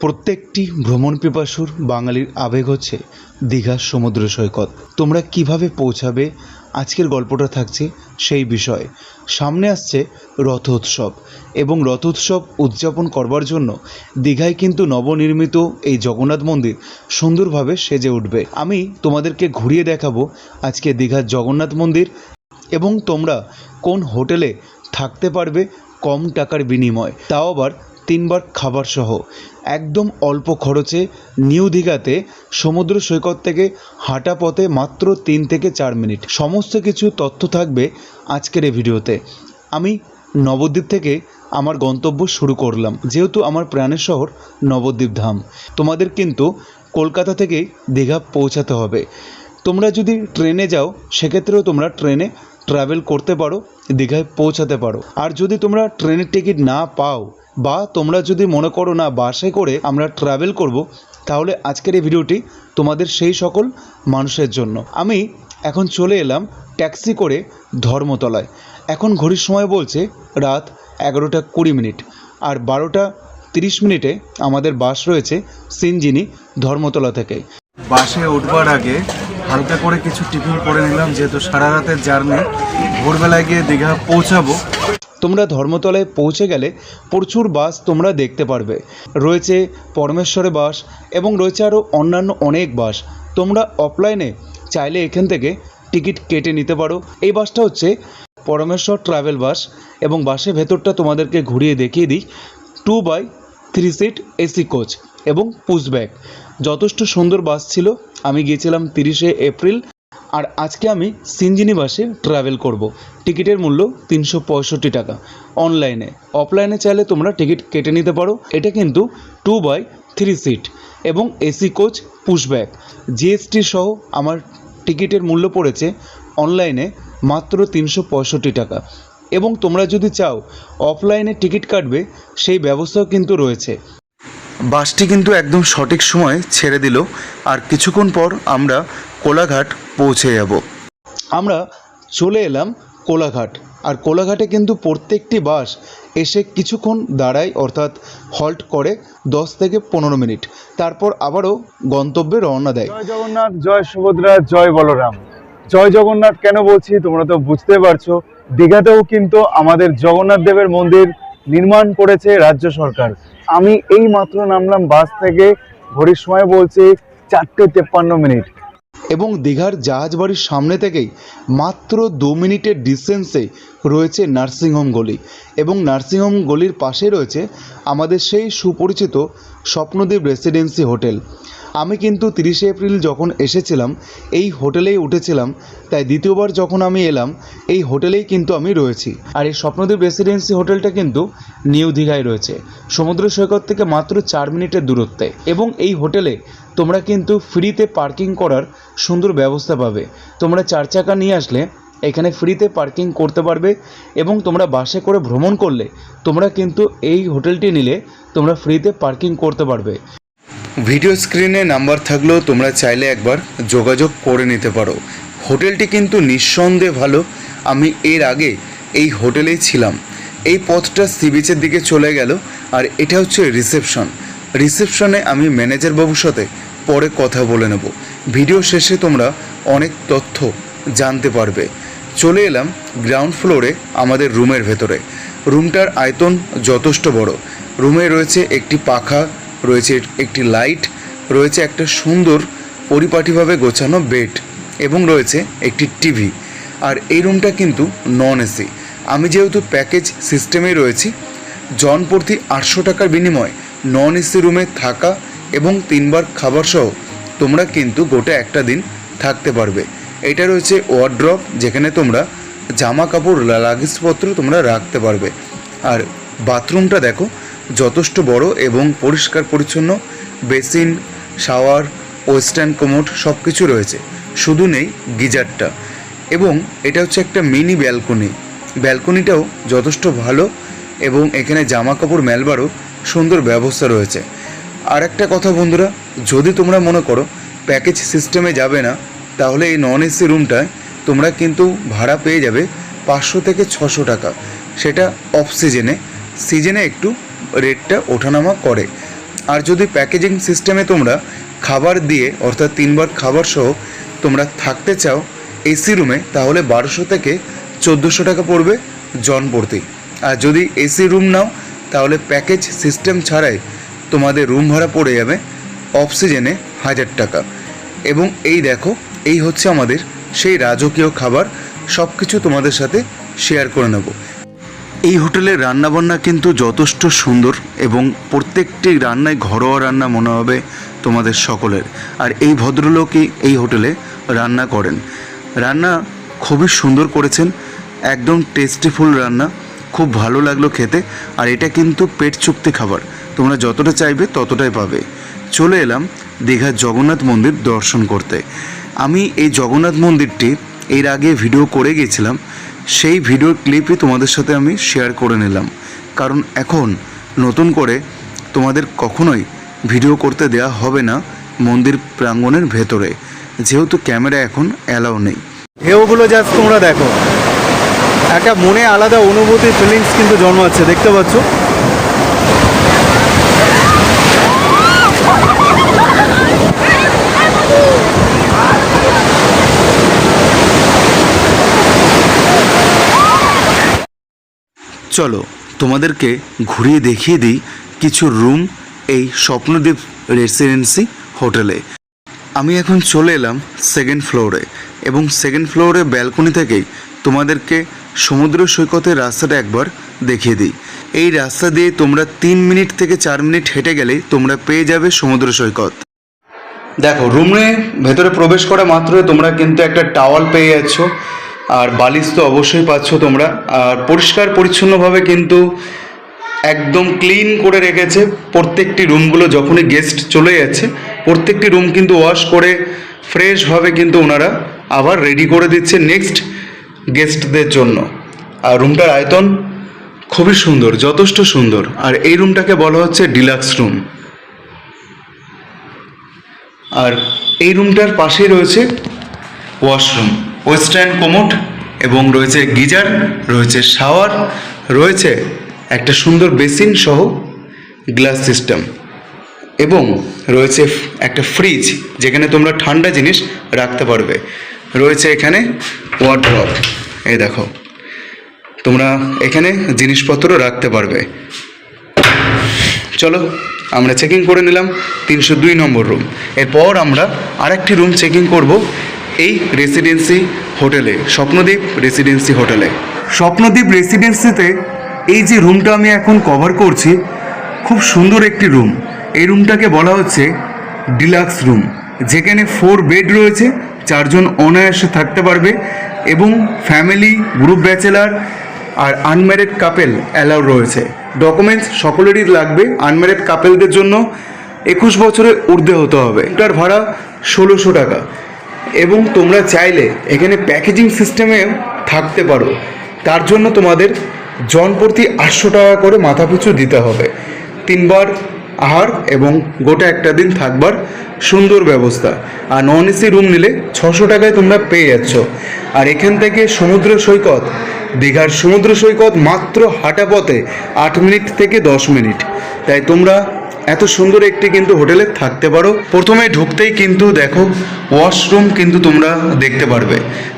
প্রত্যেকটি ভ্রমণ পিপাসুর বাঙালির আবেগ হচ্ছে দীঘার সমুদ্র সৈকত। তোমরা কীভাবে পৌঁছাবে? আজকের গল্পটা থাকছে সেই বিষয়ে। সামনে আসছে রথ উৎসব এবং রথ উৎসব উদযাপন করবার জন্য দীঘায় কিন্তু নবনির্মিত এই জগন্নাথ মন্দির সুন্দরভাবে সেজে উঠবে। আমি তোমাদেরকে ঘুরিয়ে দেখাবো আজকে দীঘার জগন্নাথ মন্দির এবং তোমরা কোন হোটেলে থাকতে পারবে কম টাকার বিনিময়। তাও আবার তিনবার খাবার সহ একদম অল্প খরচে নিউ দীঘাতে সমুদ্র সৈকত থেকে হাঁটা পথে মাত্র তিন থেকে চার মিনিট। সমস্ত কিছু তথ্য থাকবে আজকের এই ভিডিওতে। আমি নবদ্বীপ থেকে আমার গন্তব্য শুরু করলাম, যেহেতু আমার প্রাণের শহর নবদ্বীপ ধাম। তোমাদের কিন্তু কলকাতা থেকে দীঘা পৌঁছাতে হবে। তোমরা যদি ট্রেনে যাও, সেক্ষেত্রেও তোমরা ট্রেনে ট্রাভেল করতে পারো, দীঘায় পৌঁছাতে পারো। আর যদি তোমরা ট্রেনের টিকিট না পাও বা তোমরা যদি মনে করো না বাসে করে আমরা ট্রাভেল করব, তাহলে আজকের এই ভিডিওটি তোমাদের সেই সকল মানুষের জন্য। আমি এখন চলে এলাম ট্যাক্সি করে ধর্মতলায়। এখন ঘড়ির সময় বলছে রাত এগারোটা কুড়ি মিনিট আর বারোটা তিরিশ মিনিটে আমাদের বাস রয়েছে সিনজিনি ধর্মতলা থেকে। বাসে উঠবার আগে হালকা করে কিছু টিফিন করে নিলাম, যেহেতু সারা রাতের জার্নি, ভোরবেলায় গিয়ে দীঘা পৌঁছাবো। তোমরা ধর্মতলায় পৌঁছে গেলে প্রচুর বাস তোমরা দেখতে পারবে। রয়েছে পরমেশ্বরে বাস এবং রয়েছে আরও অন্যান্য অনেক বাস। তোমরা অফলাইনে চাইলে এখান থেকে টিকিট কেটে নিতে পারো। এই বাসটা হচ্ছে পরমেশ্বর ট্রাভেল বাস এবং বাসের ভেতরটা তোমাদেরকে ঘুরিয়ে দেখিয়ে দিই। Two by three seat AC coach এবং পুশব্যাক যথেষ্ট সুন্দর বাস ছিল। আমি গিয়েছিলাম তিরিশে এপ্রিল। আর আজকে আমি সিনজিনি বাসে ট্রাভেল করব। টিকিটের মূল্য তিনশো পঁয়ষট্টি টাকা। অনলাইনে অফলাইনে চাইলে তোমরা টিকিট কেটে নিতে পারো। এটা কিন্তু টু বাই থ্রি সিট এবং এসি কোচ পুশব্যাক জিএসটি সহ আমার টিকিটের মূল্য পড়েছে অনলাইনে মাত্র তিনশো পঁয়ষট্টি টাকা। এবং তোমরা যদি চাও অফলাইনে টিকিট কাটবে, সেই ব্যবস্থাও কিন্তু রয়েছে। বাসটি কিন্তু একদম সঠিক সময় ছেড়ে দিল। আর কিছুক্ষণ পর আমরা কোলাঘাট পৌঁছে যাব। আমরা চলে এলাম কোলাঘাট। আর কোলাঘাটে কিন্তু প্রত্যেকটি বাস এসে কিছুক্ষণ দাঁড়ায় অর্থাৎ হল্ট করে দশ থেকে পনেরো মিনিট। তারপর আবারও গন্তব্যে রওনা দেয়। জয় জগন্নাথ জয় সুভদ্রা জয় বলরাম। জয় জগন্নাথ কেন বলছি তোমরা তো বুঝতে পারছ। দীঘাতেও কিন্তু আমাদের জগন্নাথ দেবের মন্দির নির্মাণ করেছে রাজ্য সরকার। আমি এই মাত্র নামলাম বাস থেকে। ঘড়ির সময় বলছি চারটে তেপ্পান্ন মিনিট। এবং দীঘার জাহাজ বাড়ির সামনে থেকেই মাত্র দু মিনিটের ডিস্টেন্সে রয়েছে নার্সিংহোম গলি এবং নার্সিংহোম গলির পাশে রয়েছে আমাদের সেই সুপরিচিত স্বপ্নদ্বীপ রেসিডেন্সি হোটেল। আমি কিন্তু তিরিশে এপ্রিল যখন এসেছিলাম, এই হোটেলেই উঠেছিলাম, তাই দ্বিতীয়বার যখন আমি এলাম, এই হোটেলেই কিন্তু আমি রয়েছি। আর এই স্বপ্নদ্বীপ রেসিডেন্সি হোটেলটা কিন্তু নিউ দীঘায় রয়েছে। সমুদ্র সৈকত থেকে মাত্র চার মিনিটের দূরত্বে। এবং এই হোটেলে তোমরা কিন্তু ফ্রিতে পার্কিং করার সুন্দর ব্যবস্থা পাবে। তোমরা চার চাকা নিয়ে আসলে এখানে ফ্রিতে পার্কিং করতে পারবে এবং তোমরা বাসে করে ভ্রমণ করলে তোমরা কিন্তু এই হোটেলটি নিলে তোমরা ফ্রিতে পার্কিং করতে পারবে। ভিডিও স্ক্রিনে নাম্বার থাকলেও তোমরা চাইলে একবার যোগাযোগ করে নিতে পারো। হোটেলটি কিন্তু নিঃসন্দেহে ভালো। আমি এর আগে এই হোটেলেই ছিলাম। এই পথটা সি বিচের দিকে চলে গেল আর এটা হচ্ছে রিসেপশন। রিসেপশনে আমি ম্যানেজার বাবুর সাথে পরে কথা বলে নেব। ভিডিও শেষে তোমরা অনেক তথ্য জানতে পারবে। চলে এলাম গ্রাউন্ড ফ্লোরে আমাদের রুমের ভেতরে। রুমটার আয়তন যথেষ্ট বড়। রুমে রয়েছে একটি পাখা রয়েছে একটি লাইট, রয়েছে একটা সুন্দর পরিপাটিভাবে গোছানো বেড এবং রয়েছে একটি টিভি। আর এই রুমটা কিন্তু নন এসি আমি যেহেতু প্যাকেজ সিস্টেমে রয়েছি জন প্রতি আটশো টাকার বিনিময়ে নন এসি রুমে থাকা এবং তিনবার খাবার সহ তোমরা কিন্তু গোটা একটা দিন থাকতে পারবে। এটা রয়েছে ওয়ার্ড্রপ যেখানে তোমরা জামা কাপড় লাগেজপত্র তোমরা রাখতে পারবে। আর বাথরুমটা দেখো যথেষ্ট বড় এবং পরিষ্কার পরিচ্ছন্ন, বেসিন, শাওয়ার, ওয়েস্টার্ন কোমোড সব কিছু রয়েছে। শুধু নেই গিজারটা। এবং এটা হচ্ছে একটা মিনি ব্যালকনি। ব্যালকনিটাও যথেষ্ট ভালো এবং এখানে জামা কাপড় মেলবারও সুন্দর ব্যবস্থা রয়েছে। আর একটা কথা বন্ধুরা, যদি তোমরা মনে করো প্যাকেজ সিস্টেমে যাবে না, তাহলে এই নন এসি রুমটায় তোমরা কিন্তু ভাড়া পেয়ে যাবে পাঁচশো থেকে ছশো টাকা। সেটা অফ সিজনে। সিজনে একটু রেটটা ওঠানামা করে। আর যদি প্যাকেজিং সিস্টেমে তোমরা খাবার দিয়ে, অর্থাৎ তিনবার খাবার সহ তোমরা থাকতে চাও এসি রুমে তাহলে বারোশো থেকে চোদ্দোশো টাকা পড়বে জন প্রতি। আর যদি এসি রুম নাও, তাহলে প্যাকেজ সিস্টেম ছাড়াই তোমাদের রুম ভাড়া পড়ে যাবে অক্সিজেনে হাজার টাকা। এবং এই দেখো, এই হচ্ছে আমাদের সেই রাজকীয় খাবার সব কিছু তোমাদের সাথে শেয়ার করে নেব। এই হোটেলের রান্নাবান্না কিন্তু যথেষ্ট সুন্দর এবং প্রত্যেকটি রান্নায় ঘরোয়া রান্না মনে হবে তোমাদের সকলের। আর এই ভদ্রলোকই এই হোটেলে রান্না করেন। রান্না খুবই সুন্দর করেছেন, একদম টেস্টিফুল রান্না, খুব ভালো লাগল খেতে, আর এটা কিন্তু পেট চুক্তি খাবার। তোমরা যতটা চাইবে ততটাই পাবে। চলে এলাম দীঘার জগন্নাথ মন্দির দর্শন করতে। আমি এই জগন্নাথ মন্দিরটি এর আগে ভিডিও করে গেছিলাম সেই ভিডিওর ক্লিপই তোমাদের সাথে আমি শেয়ার করে নিলাম। কারণ এখন নতুন করে তোমাদের কখনোই ভিডিও করতে দেয়া হবে না মন্দির প্রাঙ্গণের ভেতরে। যেহেতু ক্যামেরা এখন অ্যালাউ নেই। ঢেউগুলো জাস্ট তোমরা দেখো। একটা মনে আলাদা অনুভূতি ফিলিংস কিন্তু জন্মাচ্ছে, দেখতে পাচ্ছ? চলো, তোমাদেরকে ঘুরিয়ে দেখিয়ে দিই কিছু রুম এই স্বপ্নদ্বীপ রেসিডেন্সি হোটেলে আমি এখন চলে এলাম সেকেন্ড ফ্লোরে এবং সেকেন্ড ফ্লোরে ব্যালকনি থেকেই তোমাদেরকে সমুদ্র সৈকতের রাস্তাটা একবার দেখিয়ে দিই। এই রাস্তা দিয়ে তোমরা তিন মিনিট থেকে চার মিনিট হেঁটে গেলেই তোমরা পেয়ে যাবে সমুদ্র সৈকত। দেখো রুমে ভেতরে প্রবেশ করা মাত্রই তোমরা কিন্তু একটা টাওয়াল পেয়ে যাচ্ছ। আর বালিশ তো অবশ্যই পাচ্ছ তোমরা। আর পরিষ্কার পরিচ্ছন্নভাবে কিন্তু একদম ক্লিন করে রেখেছে প্রত্যেকটি রুমগুলো যখনই গেস্ট চলে যাচ্ছে, প্রত্যেকটি রুম কিন্তু ওয়াশ করে ফ্রেশভাবে কিন্তু ওনারা আবার রেডি করে দিচ্ছে নেক্সট গেস্টদের জন্য। আর রুমটার আয়তন খুবই সুন্দর, যথেষ্ট সুন্দর। আর এই রুমটাকে বলা হচ্ছে ডিলাক্স রুম আর এই রুমটার পাশেই রয়েছে ওয়াশরুম ওয়েস্টার্ন কোমোট এবং রয়েছে গিজার, রয়েছে শাওয়ার, রয়েছে একটা সুন্দর বেসিন সহ গ্লাস সিস্টেম এবং রয়েছে একটা ফ্রিজ যেখানে তোমরা ঠান্ডা জিনিস রাখতে পারবে। রয়েছে এখানে ওয়ার্ড্রপ এই দেখো, তোমরা এখানে জিনিসপত্র রাখতে পারবে। চলো, আমরা চেকিং করে নিলাম। তিনশো দুই নম্বর রুম এরপর আমরা আরেকটি রুম চেকিং করব। এই রেসিডেন্সি হোটেলে স্বপ্নদ্বীপ রেসিডেন্সি হোটেলে স্বপ্নদ্বীপ রেসিডেন্সিতে এই যে রুমটা আমি এখন কভার করছি, খুব সুন্দর একটি রুম এই রুমটাকে বলা হচ্ছে ডিলাক্স রুম যেখানে ফোর বেড রয়েছে, চারজন অনায়াসে থাকতে পারবে এবং ফ্যামিলি গ্রুপ ব্যাচেলার আর আনম্যারিড কাপেল অ্যালাউ রয়েছে। ডকুমেন্টস সকলেরই লাগবে আনম্যারিড কাপেলদের জন্য একুশ বছরের ঊর্ধ্বে হতে হবে। এটার ভাড়া ষোলোশো টাকা। এবং তোমরা চাইলে এখানে প্যাকেজিং সিস্টেমে থাকতে পারো। তার জন্য তোমাদের জন প্রতি আটশো টাকা করে মাথাপিছু দিতে হবে। তিনবার আহার এবং গোটা একটা দিন থাকবার সুন্দর ব্যবস্থা। আর নন এসি রুম নিলে ছশো টাকায় তোমরা পেয়ে যাচ্ছ। আর এখান থেকে সমুদ্র সৈকত, দীঘার সমুদ্র সৈকত মাত্র হাঁটা পথে আট মিনিট থেকে দশ মিনিট। তাই তোমরা এত সুন্দর একটি কিন্তু হোটেলে থাকতে পারো। প্রথমে ঢুকতেই কিন্তু দেখো ওয়াশরুম কিন্তু তোমরা দেখতে পারবে।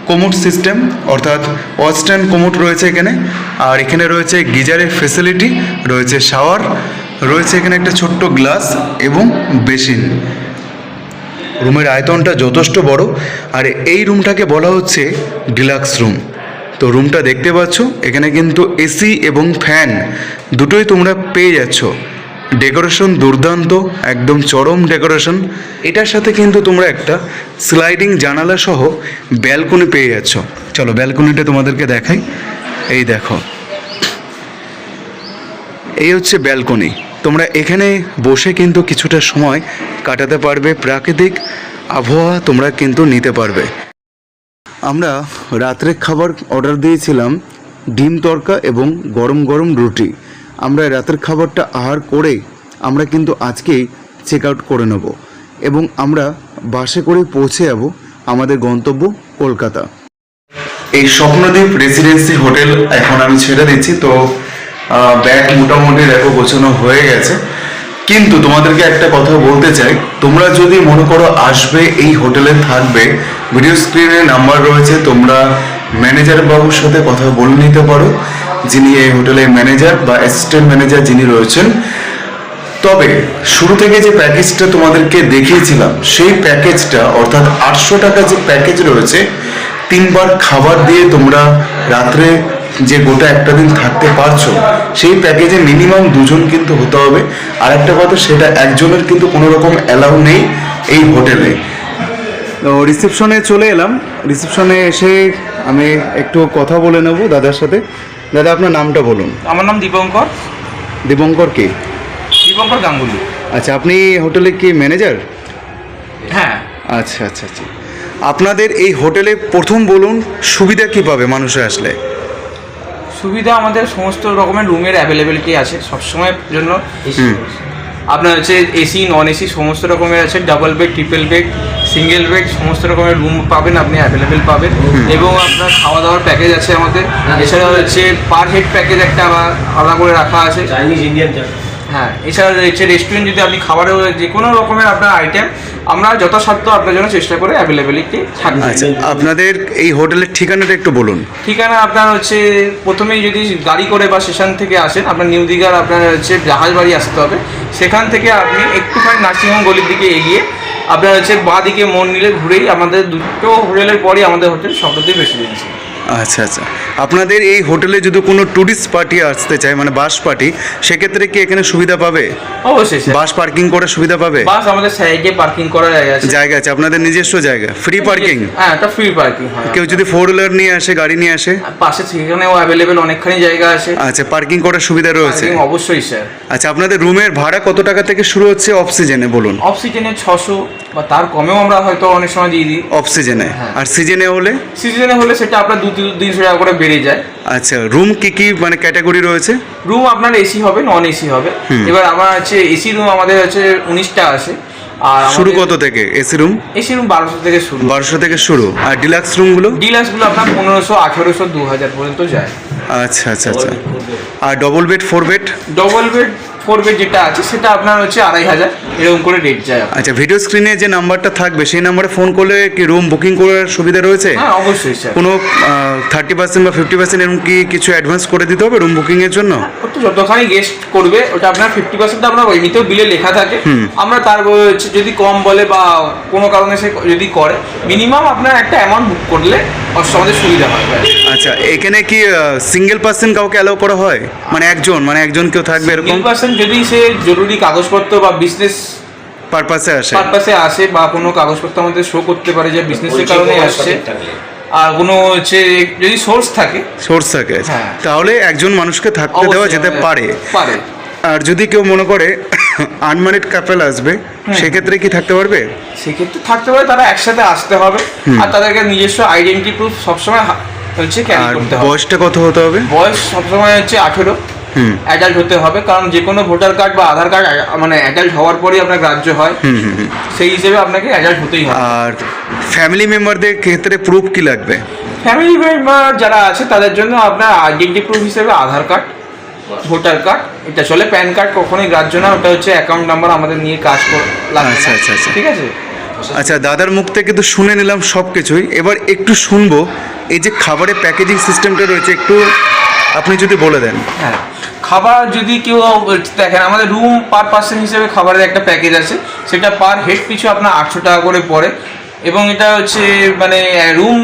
কোমোট সিস্টেম অর্থাৎ ওয়েস্টার্ন কোমোট রয়েছে এখানে। আর এখানে রয়েছে গিজারের ফেসিলিটি রয়েছে শাওয়ার রয়েছে এখানে একটা ছোট্ট গ্লাস এবং বেসিন রুমের আয়তনটা যথেষ্ট বড়। আর এই রুমটাকে বলা হচ্ছে ডিলাক্স রুম তো রুমটা দেখতে পাচ্ছ, এখানে কিন্তু এসি এবং ফ্যান দুটোই তোমরা পেয়ে যাচ্ছ। ডেকোরেশন দুর্দান্ত, একদম চরম ডেকোরেশন এটার সাথে কিন্তু তোমরা একটা স্লাইডিং জানালা সহ ব্যালকনি পেয়ে যাচ্ছ। চলো ব্যালকনিটা তোমাদেরকে দেখাই। এই দেখো। এই হচ্ছে ব্যালকনি তোমরা এখানে বসে কিন্তু কিছুটা সময় কাটাতে পারবে, প্রাকৃতিক আবহাওয়া তোমরা কিন্তু নিতে পারবে। আমরা রাত্রে খাবার অর্ডার দিয়েছিলাম, ডিম তড়কা এবং গরম গরম রুটি। আমরা রাতের খাবারটা আহার করে আমরা কিন্তু আজকেই চেক আউট করে নেব এবং আমরা বাসে করে পৌঁছে যাব আমাদের গন্তব্য কলকাতা। এই স্বপ্নদ্বীপ রেসিডেন্সি হোটেল এখন আমি ছেড়ে দিচ্ছি, তো ব্যাগ মোটামুটি দেখো গোছানো হয়ে গেছে। কিন্তু তোমাদেরকে একটা কথা বলতে চাই, তোমরা যদি মনে করো আসবে এই হোটেলে থাকবে ভিডিও স্ক্রিনে নাম্বার রয়েছে, তোমরা ম্যানেজার বাবুর সাথে কথা বলে নিতে পারো। যিনি এই হোটেলের ম্যানেজার বা অ্যাসিস্ট্যান্ট ম্যানেজার যিনি রয়েছেন, তবে শুরু থেকে যে প্যাকেজটা তোমাদেরকে দেখিয়েছিলাম, সেই প্যাকেজটা, অর্থাৎ আটশো টাকা যে প্যাকেজ রয়েছে, তিনবার খাবার দিয়ে তোমরা রাত্রে যে গোটা একটা দিন থাকতে পারছ, সেই প্যাকেজে মিনিমাম দুজন কিন্তু হতে হবে। আর একটা কথা, সেটা একজনের কিন্তু কোনো রকম অ্যালাউ নেই এই হোটেলে। তো রিসেপশনে চলে এলাম। রিসেপশনে এসে আমি একটু কথা বলে নেব দাদার সাথে। দাদা আপনার নামটা বলুন। আমার নাম দীপঙ্কর। দীপঙ্কর কে? দীপঙ্কর গাঙ্গুলি। আচ্ছা আপনি হোটেলে কি ম্যানেজার? হ্যাঁ। আচ্ছা আচ্ছা আচ্ছা। আপনাদের এই হোটেলে প্রথম বলুন সুবিধা কী পাবে মানুষে আসলে? সুবিধা আমাদের সমস্ত রকমের রুমের অ্যাভেলেবিলিটি আছে সবসময়ের জন্য। আপনার হচ্ছে এসি নন এসি সমস্ত রকমের আছে double bed triple bed single bed সমস্ত রকমের রুম পাবেন আপনি অ্যাভেলেবেল পাবেন। এবং আপনার খাওয়া দাওয়ার প্যাকেজ আছে আমাদের। এছাড়া হচ্ছে পার হেড প্যাকেজ একটা আলা- আলাদা করে রাখা আছে। চাইনিজ ইন্ডিয়ান হ্যাঁ এছাড়া রয়েছে রেস্টুরেন্ট যদি আপনি খাবারের যে কোনো রকমের আপনার আইটেম আমরা যথাসাধ্য আপনার জন্য চেষ্টা করে অ্যাভেলেবিলিটি থাকবে। আচ্ছা আপনাদের এই হোটেলের ঠিকানাটা একটু বলুন। ঠিকানা আপনার হচ্ছে প্রথমেই যদি গাড়ি করে বা স্টেশন থেকে আসেন আপনার নিউ দীঘার আপনার হচ্ছে জাহাজ বাড়ি আসতে হবে। সেখান থেকে আপনি একটুখানি নার্সিংহোম গলির দিকে এগিয়ে আপনার হচ্ছে বাঁ দিকে মন নিলে ঘুরেই আমাদের দুটো হোটেলের পরই আমাদের হোটেল শব্দদ্বীপ রেসিডেন্সি আচ্ছা আচ্ছা। আপনাদের এই হোটেলে যদি কোনো ট্যুরিস্ট পার্টি আসতে চায় মানে বাস পার্টি সেক্ষেত্রে কি এখানে সুবিধা পাবে? অবশ্যই স্যার। বাস পার্কিং করে সুবিধা পাবে? বাস আমাদের সাইডে পার্কিং করা জায়গা আছে। জায়গা আছে আপনাদের নিজস্ব জায়গা? ফ্রি পার্কিং হ্যাঁ এটা ফ্রি পার্কিং হয়। কেউ যদি ফোর হুইলার নিয়ে আসে গাড়ি নিয়ে আসে? আর পাশে সেখানেও অ্যাভেলেবেল অনেকখানি জায়গা আছে। আচ্ছা পার্কিং করার সুবিধা রয়েছে। Parking অবশ্যই স্যার। আচ্ছা আপনাদের রুমের ভাড়া কত টাকা থেকে শুরু হচ্ছে অফ সিজনে বলুন? অফ সিজনে ছশো বা তার কমেও আমরা হয়তো অনেক সময় দিয়ে দিই। অফ সিজনে হ্যাঁ। আর সিজনে হলে? সিজনে হলে সেটা আপনার দু তিনশো টাকা করে বেড়ে যায়। আচ্ছা রুম কি কি মানে ক্যাটাগরি রয়েছে? রুম আপনার এসি হবে নন এসি হবে এবার আমার হচ্ছে এসি রুম আমাদের হচ্ছে উনিশটা আছে। আর শুরু কত থেকে? এসি রুম এসি রুম বারোশো থেকে শুরু। বারোশো থেকে শুরু। আর ডিলাক্স রুমগুলো ডিলাক্সগুলো আপনার পনেরোশো আঠেরোশো দু হাজার পর্যন্ত যায়। আচ্ছা আচ্ছা আচ্ছা। আর double bed four bed double bed bed যেটা আছে সেটা আপনার হচ্ছে আড়াই হাজার এরকম করে রেট যায় আচ্ছা ভিডিও স্ক্রিনে যে নাম্বারটা থাকবে সেই নাম্বারে ফোন করলে কি রুম বুকিং করার সুবিধা রয়েছে? হ্যাঁ অবশ্যই স্যার কোনো থার্টি পার্সেন্ট বা ফিফটি পার্সেন্ট এরকম কি কিছু অ্যাডভান্স করে দিতে হবে রুম বুকিংয়ের জন্য? ওটা যতখানি গেস্ট করবে ওটা আপনার ফিফটি পার্সেন্ট আপনার এমনিতেও বিলে লেখা থাকে। আমরা তার হচ্ছে যদি কম বলে বা কোনো কারণে সে যদি করে মিনিমাম আপনার একটা অ্যামাউন্ট বুক করলে আমাদের সুবিধা হয়। আচ্ছা এখানে কি সিঙ্গেল পার্সন কাউকে অ্যালাউ করা হয়? মানে একজন মানে একজন কেউ থাকবে এরকম? সিঙ্গেল পার্সন যদি সে জরুরি কাগজপত্র বা বিজনেস পারপাসে আসে। পারপাসে আসে বা কোনো কাগজপত্র আমাদের শো করতে পারে যে বিজনেসের কারণে আসছে আর কোনো হচ্ছে যদি সোর্স থাকে সোর্স থাকে হ্যাঁ। তাহলে একজন মানুষকে থাকতে দেওয়া যেতে পারে। পারে। আর যদি কেউ মনে করে আনমারিড কাপেল আসবে সেক্ষেত্রে কি থাকতে পারবে? সেক্ষেত্রে থাকতে পারে তারা একসাথে আসতে হবে। আর তাদেরকে নিজস্ব আইডেন্টি প্রুফ সবসময় হচ্ছে ক্যারি আর করতে হবে। বয়সটা কত হতে হবে? বয়স সবসময় হচ্ছে আঠেরো। অ্যাডাল্ট হতে হবে কারণ যে কোনো ভোটার কার্ড বা আধার কার্ড মানে অ্যাডাল্ট হওয়ার পরেই আপনার গ্রাহ্য হয়। সেই হিসেবে আপনাকে অ্যাডাল্ট হতেই হবে আর ফ্যামিলি মেম্বারদের ক্ষেত্রে প্রুফ কি লাগবে ফ্যামিলি মেম্বার যারা আছে তাদের জন্য আপনার আইডেন্টি প্রুফ হিসেবে আধার কার্ড ভোটার কার্ড এটা চলে প্যান কার্ড কখনোই গ্রাহ্য না ওটা হচ্ছে অ্যাকাউন্ট নাম্বার আমাদের নিয়ে কাজ করে আচ্ছা। আচ্ছা, আচ্ছা। ঠিক আছে আচ্ছা দাদার মুখ থেকে তো শুনে নিলাম সব কিছুই এবার একটু শুনব এই যে খাবারের প্যাকেজিং সিস্টেমটা রয়েছে একটু আপনি যদি বলে দেন। হ্যাঁ খাবার যদি কেউ দেখেন আমাদের রুম পার পার্সন হিসেবে খাবারের একটা প্যাকেজ আছে। সেটা পার হেড পিছু আপনার আটশো টাকা করে পড়ে। এবং এটা হচ্ছে মানে রুম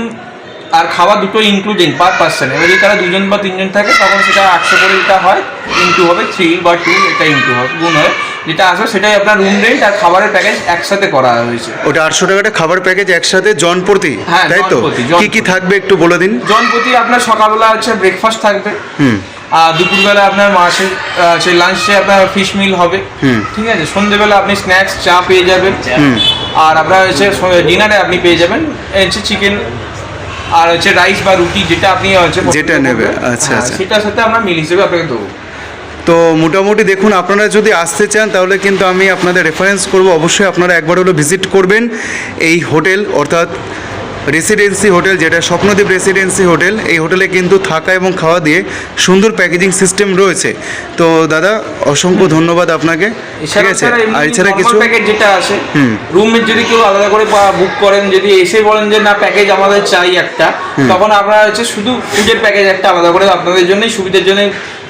আর খাবার দুটো ইনক্লুডিং পার পার্সন এবার যদি তারা দুজন বা তিনজন থাকে তখন সেটা আটশো করে এটা হয় ইনটু হবে থ্রি বা টু এটা ইনটু হবে গুণ হয়। যেটা আসবে সেটাই আপনার রুম রেন্ট আর খাবারের প্যাকেজ একসাথে করা হয়েছে। ওটা আটশো টাকাটা খাবার প্যাকেজ একসাথে জন প্রতি হ্যাঁ, তাই তো? জনপ্রতি, জনপ্রতি। কি কি থাকবে একটু বলে দিন। জনপ্রতি আপনার সকালবেলা হচ্ছে ব্রেকফাস্ট থাকবে। হুম। আর দুপুরবেলা আপনার মাসের সেই লাঞ্চে আপনার ফিশ মিল হবে। হুম। ঠিক আছে? সন্ধ্যেবেলা আপনি স্ন্যাক্স চা পেয়ে যাবেন। আর আপনার হচ্ছে ডিনারে আপনি পেয়ে যাবেন। এই হচ্ছে চিকেন আর হচ্ছে রাইস বা রুটি যেটা আপনি হচ্ছে যেটা নেবে, করবেন। আচ্ছা, হ্যাঁ, আচ্ছা। সেটার সাথে আমরা মিল হিসেবে আপনাকে দেবো। তো মোটামুটি দেখুন, আপনারা যদি আসতে চান, তাহলে কিন্তু আমি আপনাদের রেফারেন্স করব। অবশ্যই আপনারা একবার হলো ভিজিট করবেন এই হোটেল অর্থাৎ রেসিডেন্সি হোটেল যেটা স্বপ্নদ্বীপ রেসিডেন্সি হোটেল এই হোটেলে কিন্তু থাকা এবং খাওয়া দিয়ে সুন্দর প্যাকেজিং সিস্টেম রয়েছে। তো দাদা অসংখ্য ধন্যবাদ আপনাকে। ঠিক আছে? আর এছাড়া কিছু? প্যাকেজ যেটা আছে হুম। রুমের যদি কেউ আলাদা করে বুক করেন যদি এসে বলেন যে না প্যাকেজ আমাদের চাই একটা তখন আপনারা হচ্ছে শুধু ফুডের প্যাকেজ একটা আলাদা করে আপনাদের জন্যই সুবিধার জন্য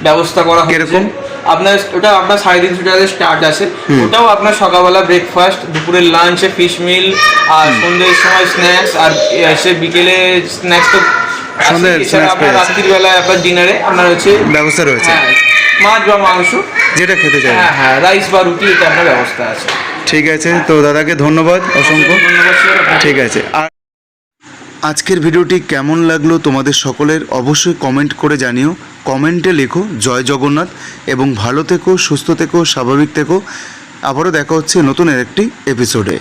ব্যবস্থা করা কীরকম? আপনার ওটা আপনার সাড়ে তিনশো টাকা স্টার্ট আছে ওটাও আপনার সকালবেলা ব্রেকফাস্ট দুপুরের লাঞ্চে ফিশ মিল আর সন্ধ্যের সময় স্ন্যাক্স আর এসে বিকেলে স্ন্যাক্স তো রাত্রির বেলায় আপনার ডিনারে আপনার হচ্ছে ব্যবস্থা রয়েছে। হ্যাঁ মাছ বা মাংস। যেটা খেতে চাই হ্যাঁ হ্যাঁ রাইস বা রুটি এটা আপনার ব্যবস্থা আছে। ঠিক আছে তো দাদাকে ধন্যবাদ অসংখ্য। ধন্যবাদ ঠিক আছে আর আজকের ভিডিওটি কেমন লাগল তোমাদের সকলের অবশ্যই কমেন্ট করে জানিও। কমেন্টে লেখো, জয় জগন্নাথ এবং ভালো থেকো, সুস্থ থেকো, স্বাভাবিক থেকো। আবারও দেখা হচ্ছে নতুন একটি এপিসোডে